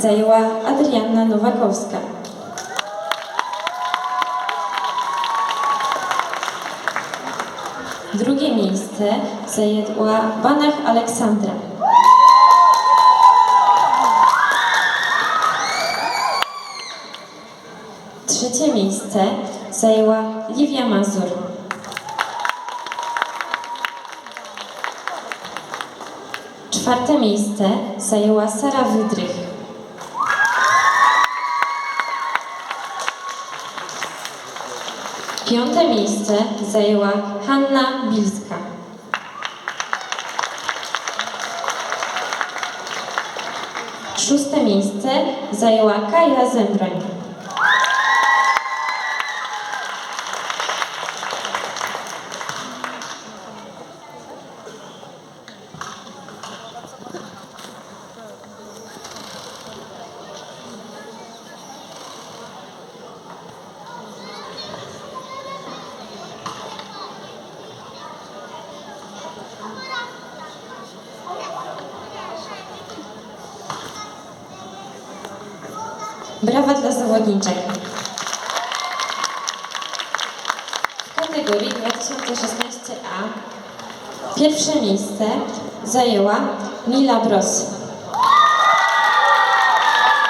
zajęła Adrianna Nowakowska. Drugie miejsce zajęła Banach Aleksandra. Trzecie miejsce zajęła Livia Mazur. Czwarte miejsce zajęła Sara Wydrych. Piąte miejsce zajęła Hanna Bilska. Szóste miejsce zajęła Kaja Zembroń. Brawa dla zawodniczek. W kategorii 2016A pierwsze miejsce zajęła Mila Bros.